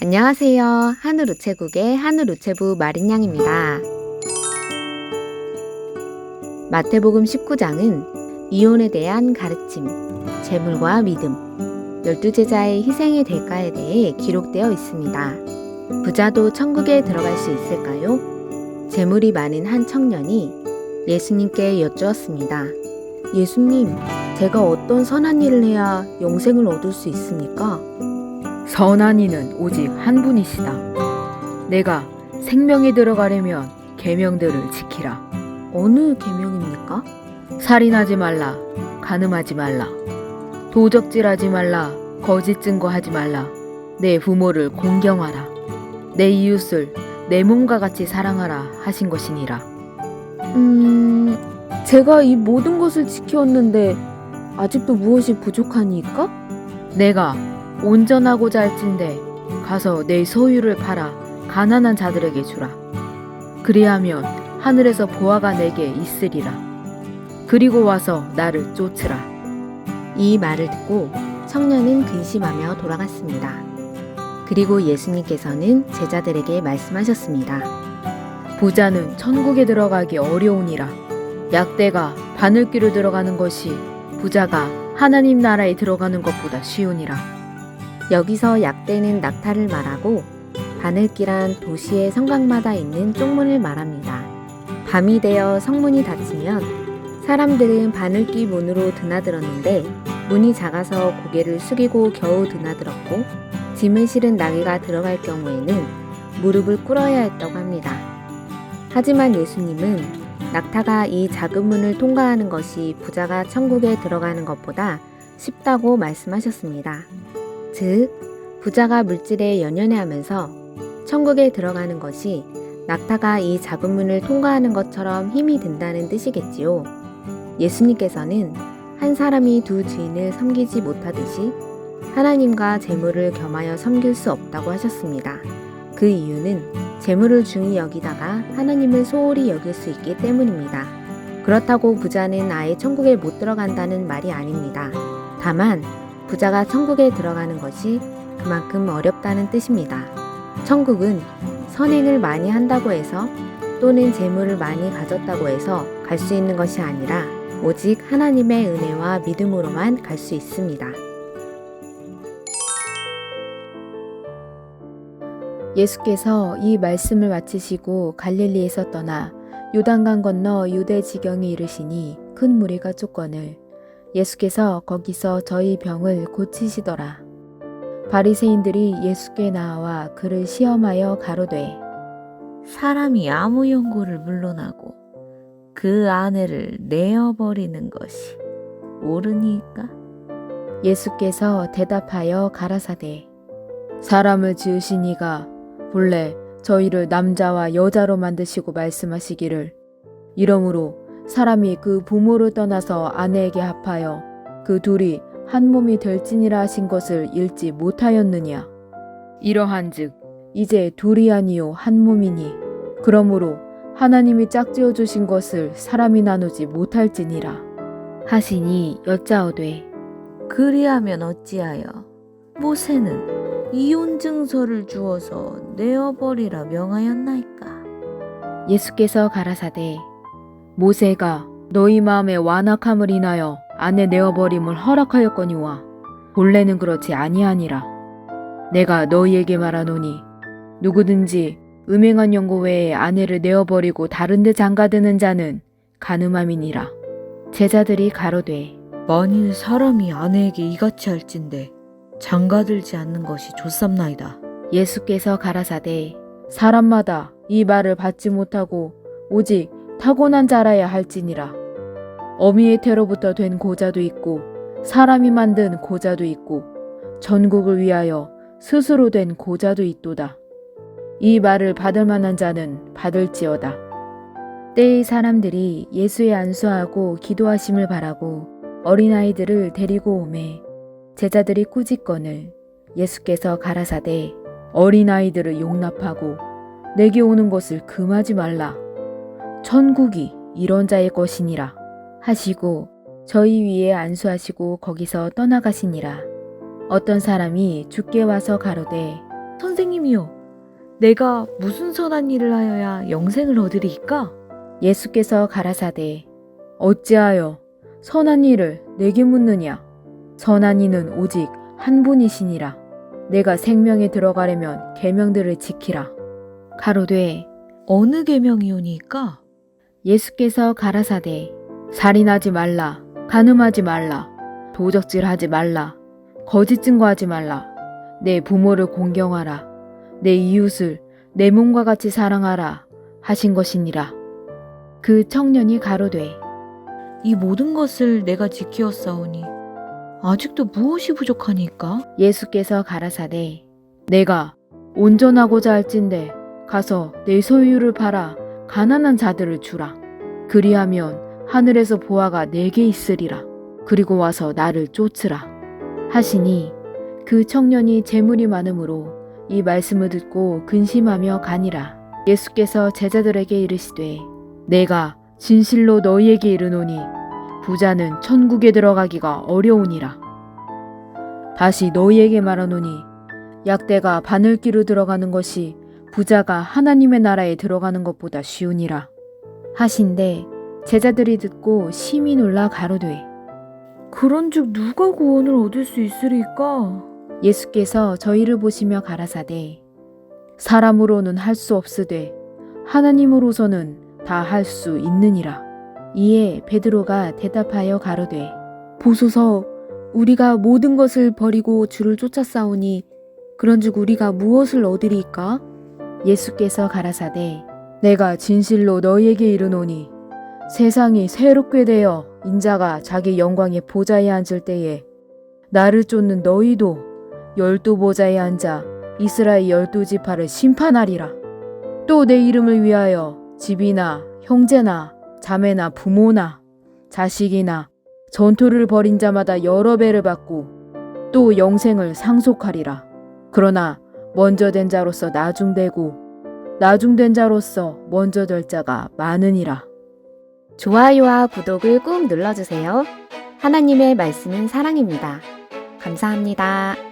안녕하세요. 한우루체국의 한우루체부 마린양입니다. 마태복음 19장은 이혼에 대한 가르침, 재물과 믿음, 열두 제자의 희생의 대가에 대해 기록되어 있습니다. 부자도 천국에 들어갈 수 있을까요? 재물이 많은 한 청년이 예수님께 여쭈었습니다. 예수님, 제가 어떤 선한 일을 해야 영생을 얻을 수 있습니까? 선한 이는 오직 한 분이시다. 내가 생명에 들어가려면 계명들을 지키라. 어느 계명입니까? 살인하지 말라. 간음하지 말라. 도적질하지 말라. 거짓 증거하지 말라. 내 부모를 공경하라. 내 이웃을 내 몸과 같이 사랑하라 하신 것이니라. 음, 제가 이 모든 것을 지켰는데 아직도 무엇이 부족하니까? 내가 온전하고자 할진대 가서 내 소유를 팔아 가난한 자들에게 주라. 그리하면 하늘에서 보아가 내게 있으리라. 그리고 와서 나를 쫓으라. 이 말을 듣고 청년은 근심하며 돌아갔습니다. 그리고 예수님께서는 제자들에게 말씀하셨습니다. 부자는 천국에 들어가기 어려우니라. 약대가 바늘귀로 들어가는 것이 부자가 하나님 나라에 들어가는 것보다 쉬우니라. 여기서 약대는 낙타를 말하고 바늘기란 도시의 성곽마다 있는 쪽문을 말합니다. 밤이 되어 성문이 닫히면 사람들은 바늘기 문으로 드나들었는데 문이 작아서 고개를 숙이고 겨우 드나들었고 짐을 실은 나귀가 들어갈 경우에는 무릎을 꿇어야 했다고 합니다. 하지만 예수님은 낙타가 이 작은 문을 통과하는 것이 부자가 천국에 들어가는 것보다 쉽다고 말씀하셨습니다. 즉, 부자가 물질에 연연해 하면서 천국에 들어가는 것이 낙타가 이 작은 문을 통과하는 것처럼 힘이 든다는 뜻이겠지요. 예수님께서는 한 사람이 두 주인을 섬기지 못하듯이 하나님과 재물을 겸하여 섬길 수 없다고 하셨습니다. 그 이유는 재물을 중히 여기다가 하나님을 소홀히 여길 수 있기 때문입니다. 그렇다고 부자는 아예 천국에 못 들어간다는 말이 아닙니다. 다만 부자가 천국에 들어가는 것이 그만큼 어렵다는 뜻입니다. 천국은 선행을 많이 한다고 해서 또는 재물을 많이 가졌다고 해서 갈 수 있는 것이 아니라 오직 하나님의 은혜와 믿음으로만 갈 수 있습니다. 예수께서 이 말씀을 마치시고 갈릴리에서 떠나 요단강 건너 유대 지경에 이르시니 큰 무리가 쫓거늘 예수께서 거기서 저희 병을 고치시더라. 바리새인들이 예수께 나와 그를 시험하여 가로되 사람이 아무 연고를 물러나고 그 아내를 내어 버리는 것이 옳으니까? 예수께서 대답하여 가라사대 사람을 지으신 이가 본래 저희를 남자와 여자로 만드시고 말씀하시기를 이러므로 사람이 그 부모를 떠나서 아내에게 합하여 그 둘이 한 몸이 될지니라 하신 것을 읽지 못하였느냐? 이러한즉 이제 둘이 아니요 한 몸이니 그러므로 하나님이 짝지어 주신 것을 사람이 나누지 못할지니라. 하시니 여짜오되 그리하면 어찌하여? 모세는 이혼 증서를 주어서 내어버리라 명하였나이까? 예수께서 가라사대 모세가 너희 마음의 완악함을 인하여 아내 내어버림을 허락하였거니와 본래는 그렇지 아니하니라 내가 너희에게 말하노니 누구든지 음행한 연고 외에 아내를 내어버리고 다른 데 장가드는 자는 간음함이니라 제자들이 가로되 만일 사람이 아내에게 이같이 할진대 장가들지 않는 것이 좋삼나이다. 예수께서 가라사대 사람마다 이 말을 받지 못하고 오직 타고난 자라야 할지니라. 어미의 태로부터 된 고자도 있고 사람이 만든 고자도 있고 전국을 위하여 스스로 된 고자도 있도다. 이 말을 받을 만한 자는 받을지어다. 때의 사람들이 예수의 안수하고 기도하심을 바라고 어린아이들을 데리고 오매 제자들이 꾸짖거늘 예수께서 가라사대 어린아이들을 용납하고 내게 오는 것을 금하지 말라. 천국이 이런 자의 것이니라 하시고 저희 위에 안수하시고 거기서 떠나가시니라. 어떤 사람이 죽게 와서 가로되 선생님이요. 내가 무슨 선한 일을 하여야 영생을 얻으리이까? 예수께서 가라사대 어찌하여 선한 일을 내게 묻느냐 선한 이는 오직 한 분이시니라 내가 생명에 들어가려면 계명들을 지키라 가로되 어느 계명이오니까? 예수께서 가라사대 살인하지 말라 간음하지 말라 도적질하지 말라 거짓 증거하지 말라 내 부모를 공경하라 내 이웃을 내 몸과 같이 사랑하라 하신 것이니라 그 청년이 가로되 이 모든 것을 내가 지키었사오니 아직도 무엇이 부족하니까? 예수께서 가라사대 내가 온전하고자 할진대 가서 내 소유를 팔아 가난한 자들을 주라. 그리하면 하늘에서 보아가 내게 있으리라. 그리고 와서 나를 쫓으라. 하시니 그 청년이 재물이 많으므로 이 말씀을 듣고 근심하며 가니라. 예수께서 제자들에게 이르시되 내가 진실로 너희에게 이르노니 부자는 천국에 들어가기가 어려우니라. 다시 너희에게 말하노니 약대가 바늘기로 들어가는 것이 부자가 하나님의 나라에 들어가는 것보다 쉬우니라. 하신데 제자들이 듣고 심히 놀라 가로되 그런즉 누가 구원을 얻을 수 있으리까? 예수께서 저희를 보시며 가라사대 사람으로는 할 수 없으되 하나님으로서는 다 할 수 있느니라. 이에 베드로가 대답하여 가로되 보소서 우리가 모든 것을 버리고 주를 쫓아싸우니 그런즉 우리가 무엇을 얻으리까 예수께서 가라사대 내가 진실로 너희에게 이르노니 세상이 새롭게 되어 인자가 자기 영광의 보좌에 앉을 때에 나를 쫓는 너희도 열두 보좌에 앉아 이스라엘 열두 지파를 심판하리라. 또 내 이름을 위하여 집이나 형제나 자매나 부모나 자식이나 전투를 벌인 자마다 여러 배를 받고 또 영생을 상속하리라. 그러나 먼저 된 자로서 나중되고 나중된 자로서 먼저 될 자가 많으니라. 좋아요와 구독을 꾹 눌러주세요. 하나님의 말씀은 사랑입니다. 감사합니다.